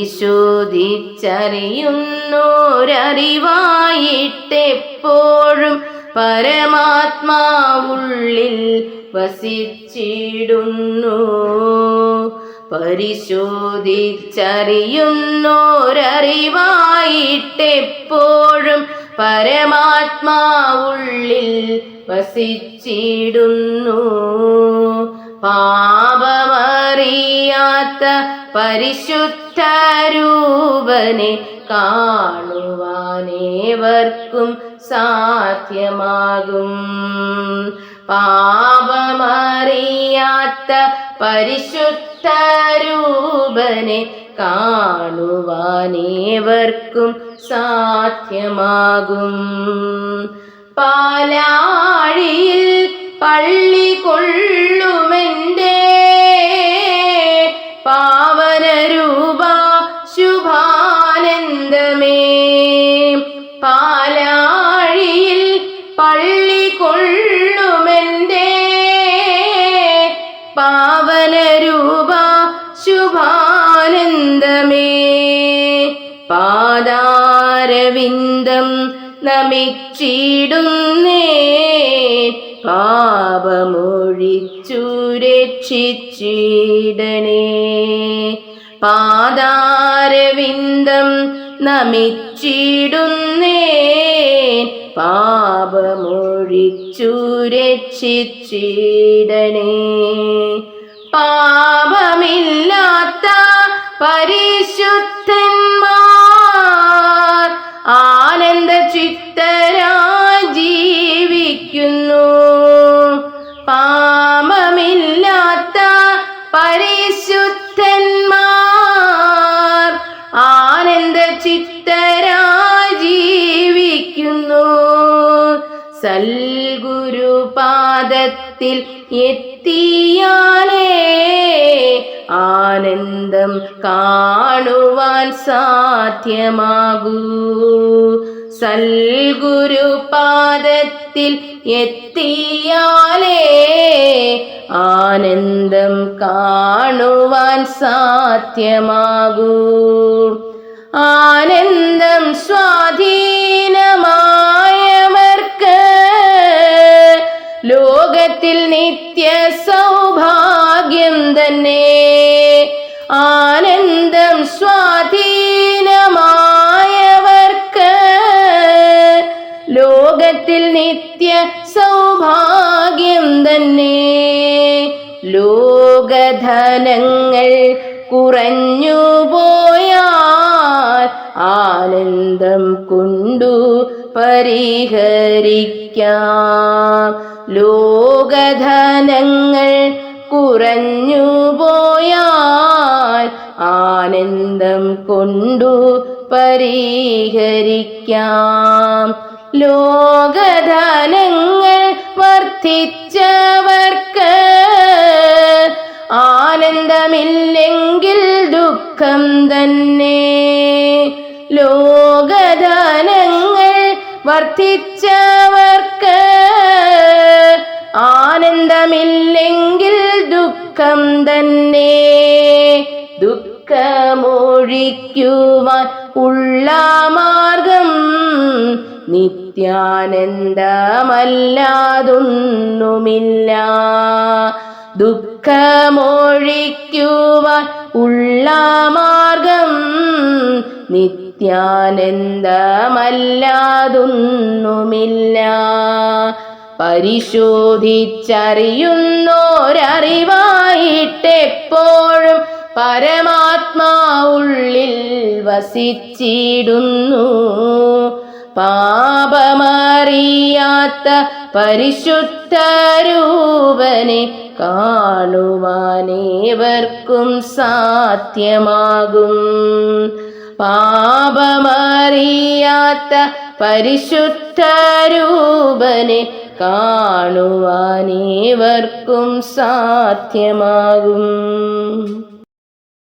പരിശോധിച്ചറിയുന്നോരറിവായിട്ടെപ്പോഴും പരമാത്മാവുള്ളിൽ വസിച്ചിടുന്നു. പരിശോധിച്ചറിയുന്നോരറിവായിട്ടെപ്പോഴും പരമാത്മാവുള്ളിൽ വസിച്ചിടുന്നു. പാപമറിയാത്ത പരിശുദ്ധ രൂപനെ കാണുവാനേവർക്കും സാധ്യമാകും. പാപമറിയാത്ത പരിശുദ്ധ രൂപനെ കാണുവാനേവർക്കും സാധ്യമാകും. പാലാഴിയിൽ പള്ളി കൊള്ളുമെന്റെ നമിച്ചിടുന്നേ പാപമൊഴിച്ചു രക്ഷിച്ചിടണേ പാദാരവിന്ദം നമിച്ചിടുന്നേ പാപമൊഴിച്ചു രക്ഷിച്ചിടണേ പാപമില്ലാത്ത സൽഗുരുപാദത്തിൽ എത്തിയാലേ ആനന്ദം കാണുവാൻ സാധ്യമാകൂ. സൽഗുരുപാദത്തിൽ എത്തിയാലേ ആനന്ദം കാണുവാൻ സാധ്യമാകൂ. ആനന്ദം സ്വാധീനമായവർക്ക് ലോകധനങ്ങൾ കുറഞ്ഞു പോയാൽ ആനന്ദം കൊണ്ടു പരിഹരിക്കാം. ലോകധനങ്ങൾ കുറഞ്ഞു പോയാൽ ആനന്ദം കൊണ്ടു പരിഹരിക്കാം. ലോകധനങ്ങൾ വർദ്ധിച്ചവർക്ക് ദുഃഖം തന്നെ. ലോകദാനങ്ങൾ വർദ്ധിച്ചവർക്ക് ആനന്ദമില്ലെങ്കിൽ ദുഃഖം തന്നെ. ദുഃഖമൊഴിക്കുവാൻ ഉള്ള മാർഗം നിത്യാനന്ദമല്ലാതൊന്നുമില്ല. ദുഃഖമൊഴിക്കുവാൻ ഉള്ള മാർഗം നിത്യാനന്ദമല്ലാതൊന്നുമില്ല. പരിശോധിച്ചറിയുന്നോരറിവായിട്ടെപ്പോഴും പരമാത്മാവുള്ളിൽ വസിച്ചിടുന്നു. പാപമറിയാത്ത പരിശുദ്ധ രൂപനെ കാണുവാനേവർക്കും സാധ്യമാകും. പാപമറിയാത്ത പരിശുദ്ധ രൂപനെ കാണുവാനേവർക്കും സാധ്യമാകും.